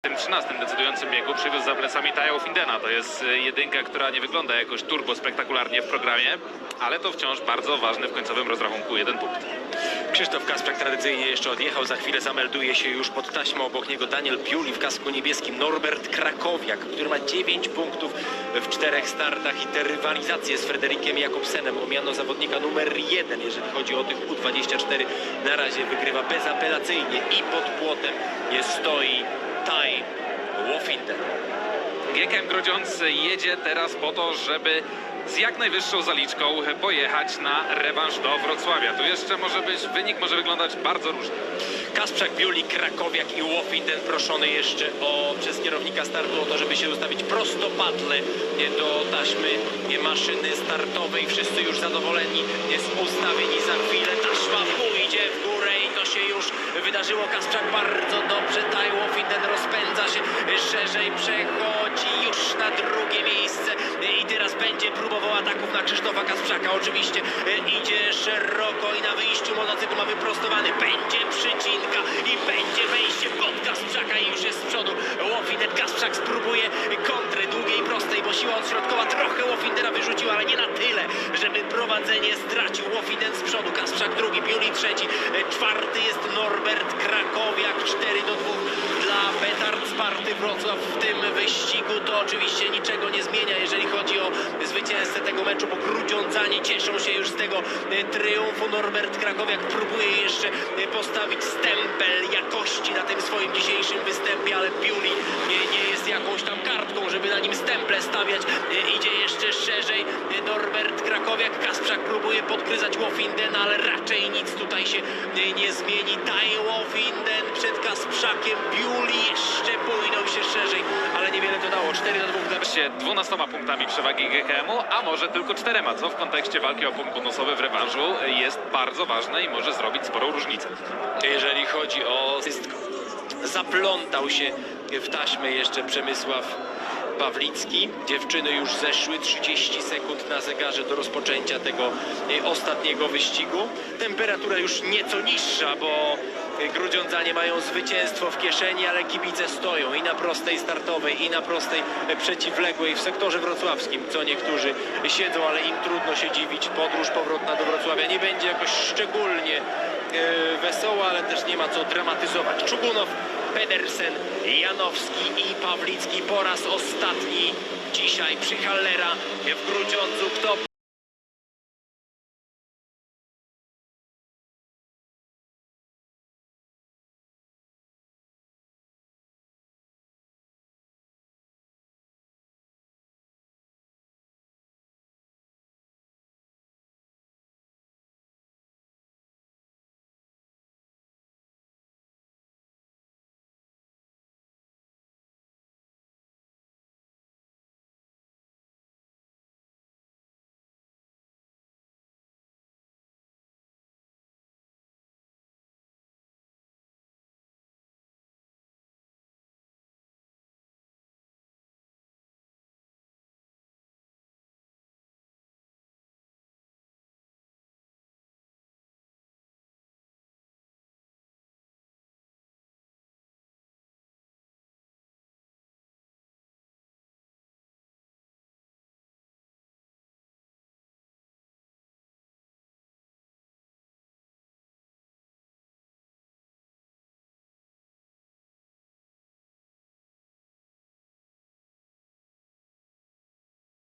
W tym 13 decydującym biegu przywiózł za plecami Taja Findena. To jest y, jedynka, która nie wygląda jakoś turbo spektakularnie w programie, ale to wciąż bardzo ważny w końcowym rozrachunku jeden punkt. Krzysztof Kasprzak tradycyjnie jeszcze odjechał, za chwilę zamelduje się już pod taśmą obok niego Daniel Piuli w kasku niebieskim, Norbert Krakowiak, który ma 9 punktów w czterech startach i te rywalizacje z Frederikiem Jakobsenem o miano zawodnika numer 1, jeżeli chodzi o tych U24, na razie wygrywa bezapelacyjnie i pod płotem jest stoi Taj Wofinder. GKM Grodziądz jedzie teraz po to, żeby z jak najwyższą zaliczką pojechać na rewanż do Wrocławia. Tu jeszcze może być, wynik może wyglądać bardzo różnie. Kasprzak, Biuli, Krakowiak i Wofinden proszony jeszcze o, przez kierownika startu o to, żeby się ustawić prostopadle do taśmy maszyny startowej. Wszyscy już zadowoleni, jest ustawieni za chwilę. Taśma pójdzie w górę i to się już wydarzyło. Kasprzak bardzo dobrze, Taj Wofinden rozpędza się szerzej, przechodzi już na drugie miejsce i teraz będzie próbował ataków na Krzysztofa Kasprzaka. Oczywiście e, idzie szeroko i na wyjściu motocykl ma wyprostowany. Będzie przycinka i będzie wejście pod Kasprzaka i już jest z przodu. Łofinen Kasprzak spróbuje kontry długiej i prostej, bo siła odśrodkowa trochę Łofindera wyrzuciła, ale nie na tyle, żeby prowadzenie stracił. Łofinen z przodu, Kasprzak drugi, Biuli trzeci, E, czwarty jest Norbert Krakowiak, 4 do 2 dla Petard Sparty Wrocław w tym wyścigu. To oczywiście niczego nie zmienia, jeżeli chodzi o zwycięzcę tego meczu, bo Grudziądzanie cieszą się już z tego e, triumfu. Norbert Krakowiak próbuje jeszcze e, postawić stempel jakości na tym swoim dzisiejszym występie, ale Piuli nie, nie jest jakąś tam kartką, żeby na nim stemple stawiać. E, Idzie jeszcze szerzej Norbert Krakowiak. Kasprzak próbuje podgryzać Wofinden, ale raczej nic tutaj się nie, nie zmieni. Daje Wofinden przed Kasprzakiem. Piuli jeszcze płynął się szerzej, ale niewiele to dało. 4 do 2 dla Się 12 punktami przewagi GKM-u, a może tylko czterema, co w kontekście walki o punkt bonusowy w rewanżu jest bardzo ważne i może zrobić sporą różnicę. jeżeli chodzi o wszystko. Zaplątał się w taśmę jeszcze Przemysław Pawlicki. Dziewczyny już zeszły 30 sekund na zegarze do rozpoczęcia tego e, ostatniego wyścigu. Temperatura już nieco niższa, bo e, Grudziądzanie mają zwycięstwo w kieszeni, ale kibice stoją i na prostej startowej, i na prostej e, przeciwległej w sektorze wrocławskim. Co niektórzy siedzą, ale im trudno się dziwić. Podróż powrotna do Wrocławia nie będzie jakoś szczególnie wesoła, ale też nie ma co dramatyzować. Czugunow, Pedersen, Janowski i Pawlicki po raz ostatni dzisiaj przy Hallera w Grudziądzu. Kto